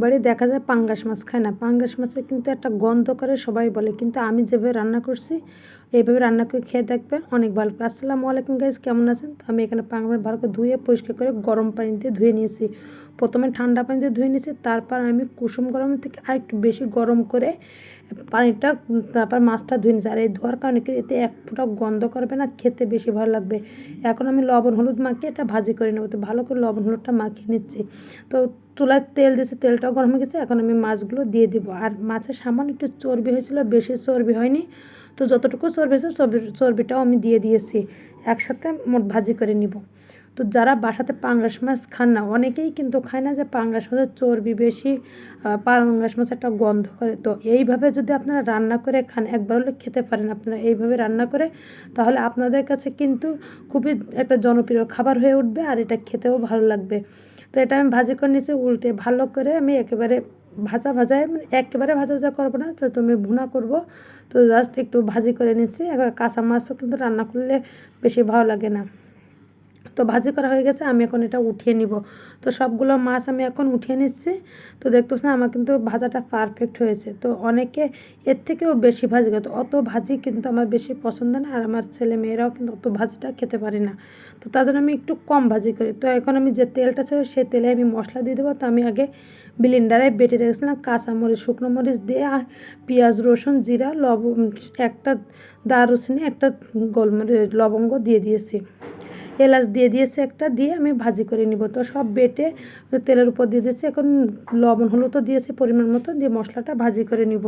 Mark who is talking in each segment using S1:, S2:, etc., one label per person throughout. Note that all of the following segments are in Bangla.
S1: বাড়ি দেখা যায় পাঙ্গাস মাছ খায় না। পাঙ্গাস মাছের কিন্তু একটা গন্ধ করে সবাই বলে। কিন্তু আমি যেভাবে রান্না করছি এইভাবে রান্না করে খেয়ে দেখবেন। অনেক ভালো। আসসালামু আলাইকুম গাইজ কেমন আছেন? তো আমি এখানে পাঙ্গাস ভালো করে ধুয়ে, পরিষ্কার করে গরম পানি দিয়ে ধুয়ে নিয়েছি। প্রথমে ঠান্ডা পানি দিয়ে ধুয়ে নিয়েছি, তারপর আমি কুসুম গরম থেকে আর একটু বেশি গরম করে পানিটা, তারপর মাছটা ধুয়ে নিয়েছি। আর এই ধোয়ার কারণে এতে এক ফোঁটা গন্ধ করবে না, খেতে বেশি ভালো লাগবে। এখন আমি লবণ হলুদ মাখিয়ে এটা ভাজি করে নেব। তো ভালো করে লবণ হলুদটা মাখিয়ে নিচ্ছি। তো চুলায় তেল দিয়েছে, তেলটাও গরম হয়ে গেছে। এখন আমি মাছগুলো দিয়ে দিব। আর মাছের সামান্য একটু চর্বি হয়েছিল, বেশি চর্বি হয়নি। তো যতটুকু চর্বি চর্বি, চর্বিটাও আমি দিয়ে দিয়েছি। একসাথে মোট ভাজি করে নিব। তো যারা বাসাতে পাঙ্গাস মাছ খান না, অনেকেই কিন্তু খায় না যে পাঙ্গাস মাছের চর্বি বেশি পাঙ্গাস মাছ একটা গন্ধ করে। তো এইভাবে যদি আপনারা রান্না করে খান, একবার হলে খেতে পারেন আপনারা এইভাবে রান্না করে, তাহলে আপনাদের কাছে কিন্তু খুবই একটা জনপ্রিয় খাবার হয়ে উঠবে আর এটা খেতেও ভালো লাগবে। তো এটা আমি ভাজি করে নিয়েছি, উল্টে ভালো করে আমি একেবারে ভাজা ভাজায় মানে একেবারে ভাজা ভাজা করব না, তো তুমি ভুনা করব। তো জাস্ট একটু ভাজি করে নিচ্ছি। এবার কাঁচা মাছও কিন্তু রান্না করলে বেশি ভালো লাগে না। তো ভাজি করা হয়ে গেছে, আমি এখন এটা উঠিয়ে নিব। তো সবগুলো মাছ আমি এখন উঠিয়ে নিচ্ছি। তো দেখতে পাচ্ছেন আমার কিন্তু ভাজাটা পারফেক্ট হয়েছে। তো অনেকে এর থেকেও বেশি ভাজি খেত অত ভাজি কিন্তু আমার বেশি পছন্দ না, আর আমার ছেলে মেয়েরাও কিন্তু অত ভাজিটা খেতে পারে না। তো তার জন্য আমি একটু কম ভাজি করি। তো এখন আমি যে তেলটা ছিল, সেই তেলে আমি মশলা দিয়ে দেবো। তো আমি আগে ব্লিন্ডারে বেটে রেখেছিলাম কাঁচামরিচ, শুকনো মরিচ দিয়ে পেঁয়াজ, রসুন, জিরা লব একটা দারুচিনি, একটা গোলমরিচ, লবঙ্গ দিয়ে দিয়েছি। এলাচ দিয়ে দিয়েছি একটা, দিয়ে আমি ভাজি করে নিব। তো সব বেটে তেলের উপর দিয়ে দিয়েছি। এখন লবণ, হলুদ তো দিয়েছি পরিমাণ মতো, দিয়ে মশলাটা ভাজি করে নিব।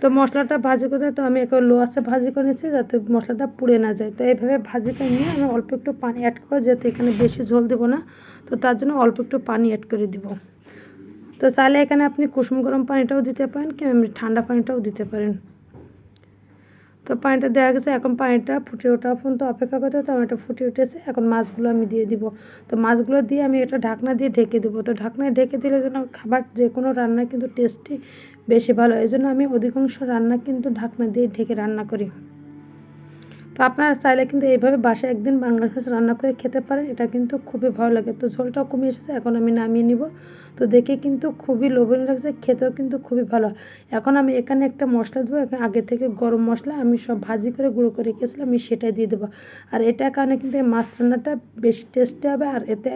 S1: তো মশলাটা ভাজি করে তো আমি এখন লো আছে ভাজি করে নিচ্ছি যাতে মশলাটা পুড়ে না যায়। তো এইভাবে ভাজি করে নিয়ে আমি অল্প একটু পানি অ্যাড করব, যাতে এখানে বেশি ঝোল দেবো না। তো তার জন্য অল্প একটু পানি অ্যাড করে দিব। তো চাইলে এখানে আপনি কুসুম গরম পানিটাও দিতে পারেন কি ঠান্ডা পানিটাও দিতে পারেন। তো পানিটা দেওয়া গেছে, এখন পানিটা ফুটে ওঠা পর্যন্ত অপেক্ষা করতে তো এটা ফুটে উঠেছে, এখন মাছগুলো আমি দিয়ে দিব। তো মাছগুলো দিয়ে আমি এটা ঢাকনা দিয়ে ঢেকে দেবো। তো ঢাকনায় ঢেকে দিলে যেন খাবার যে কোনো রান্না কিন্তু টেস্টি বেশি ভালো এই জন্য আমি অধিকাংশ রান্না কিন্তু ঢাকনা দিয়ে ঢেকে রান্না করি। তো আপনারা চাইলে কিন্তু এইভাবে বাসায় একদিন বাংলা মাছ রান্না করে খেতে পারেন, এটা কিন্তু খুবই ভালো লাগে। তো ঝোলটাও কমে এসেছে, এখন আমি নামিয়ে নিব। তো দেখে কিন্তু খুবই লোভনীয় লাগছে, খেতেও কিন্তু খুবই ভালো। এখন আমি এখানে একটা মশলা দেবো, এখানে আগে থেকে গরম মশলা আমি সব ভাজি করে গুঁড়ো করে রেখেছিলাম, আমি সেটাই দিয়ে দেবো। আর এটার কারণে কিন্তু মাছ রান্নাটা বেশি টেস্টি হবে আর এতে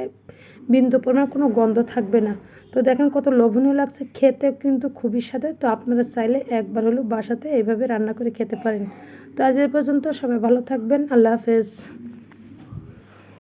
S1: বিন্দু পরিমাণ কোনো গন্ধ থাকবে না। তো দেখেন কত লোভনীয় লাগছে, খেতেও কিন্তু খুবই স্বাদে। তো আপনারা চাইলে একবার হলেও বাসাতে এইভাবে রান্না করে খেতে পারেন। তো আজ পর্যন্ত সবাই ভালো থাকবেন আল্লাহ হাফেজ।